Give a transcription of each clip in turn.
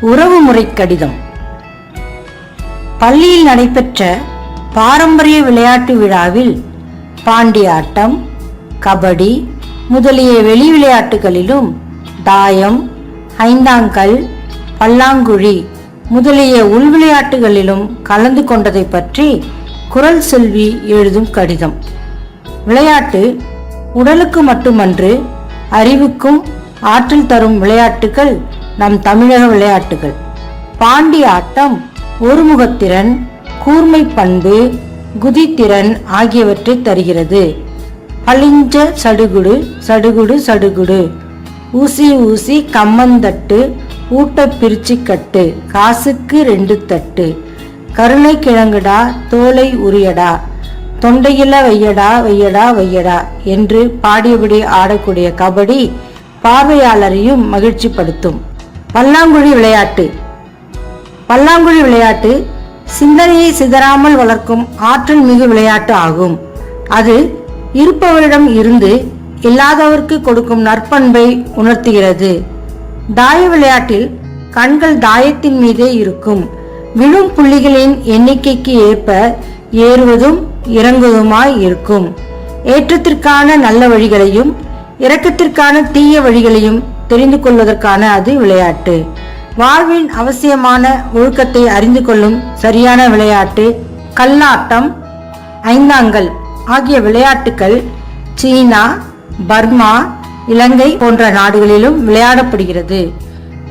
உறவுமுறை கடிதம். பள்ளியில் நடைபெற்ற பாரம்பரிய விளையாட்டு விழாவில் பாண்டியாட்டம் கபடி முதலிய வெளி விளையாட்டுகளிலும் தாயம் ஐந்தாங்கல் பல்லாங்குழி முதலிய உள் விளையாட்டுகளிலும் கலந்து கொண்டதை பற்றி குரல் செல்வி எழுதும் கடிதம். விளையாட்டு உடலுக்கு மட்டுமன்று அறிவுக்கும் ஆற்றல் தரும் விளையாட்டுகள் நம் தமிழக விளையாட்டுகள். பாண்டிய ஆட்டம் ஒருமுகத்திறன் கூர்மை பண்பு குதித்திறன் ஆகியவற்றை தருகிறது. பளிஞ்ச சடுகுடு சடுகுடு சடுகுடு. ஊசி ஊசி கம்மந்தட்டு ஊட்ட பிரிச்சு கட்டு காசுக்கு ரெண்டு தட்டு. கருணை கிழங்குடா தோலை உரியடா. தொண்டையில வையடா வையடா வையடா என்று பாடியபடி ஆடக்கூடிய கபடி பார்வையாளரையும் மகிழ்ச்சிப்படுத்தும். பல்லாங்குழி விளையாட்டு. பல்லாங்குழி விளையாட்டு சிந்தனையை சிதறாமல் வளர்க்கும் ஆற்றல் மிகு விளையாட்டு ஆகும். அது இருப்பவரிடம் இருந்து இல்லாதவருக்கு கொடுக்கும் நற்பண்பை உணர்த்துகிறது. தாய விளையாட்டில் கண்கள் தாயத்தின் மீதே இருக்கும். விழும் புள்ளிகளின் எண்ணிக்கைக்கு ஏற்ப ஏறுவதும் இறங்குவதுமாய் இருக்கும். ஏற்றத்திற்கான நல்ல வழிகளையும் இறக்கத்திற்கான தீய வழிகளையும் தெரிந்து கொள்வதற்கான அது விளையாட்டு. வாழ்வின் அவசியமான ஒழுக்கத்தை அறிந்து கொள்ளும் சரியான விளையாட்டு கல்லாட்டம் ஐந்தாங்கல் ஆகிய விளையாட்டுகள் சீனா பர்மா இலங்கை போன்ற நாடுகளிலும் விளையாடப்படுகிறது.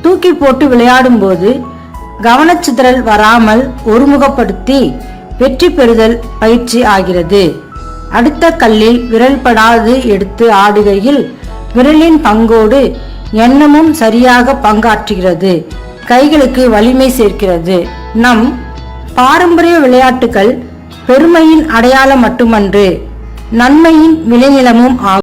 தூக்கி போட்டு விளையாடும்போது கவனச்சிதறல் வராமல் ஒருமுகப்படுத்தி வெற்றி பெறுதல் பயிற்சி ஆகிறது. அடுத்த கல்லில் விரல் படாது எடுத்து ஆடுகையில் விரலின் பங்கோடு எண்ணமும் சரியாக பங்காற்றுகிறது. கைகளுக்கு வலிமை சேர்க்கிறது. நம் பாரம்பரிய விளையாட்டுகள் பெருமையின் அடையாளம் மட்டுமன்று. நன்மையின் விளைநிலமும் ஆகும்.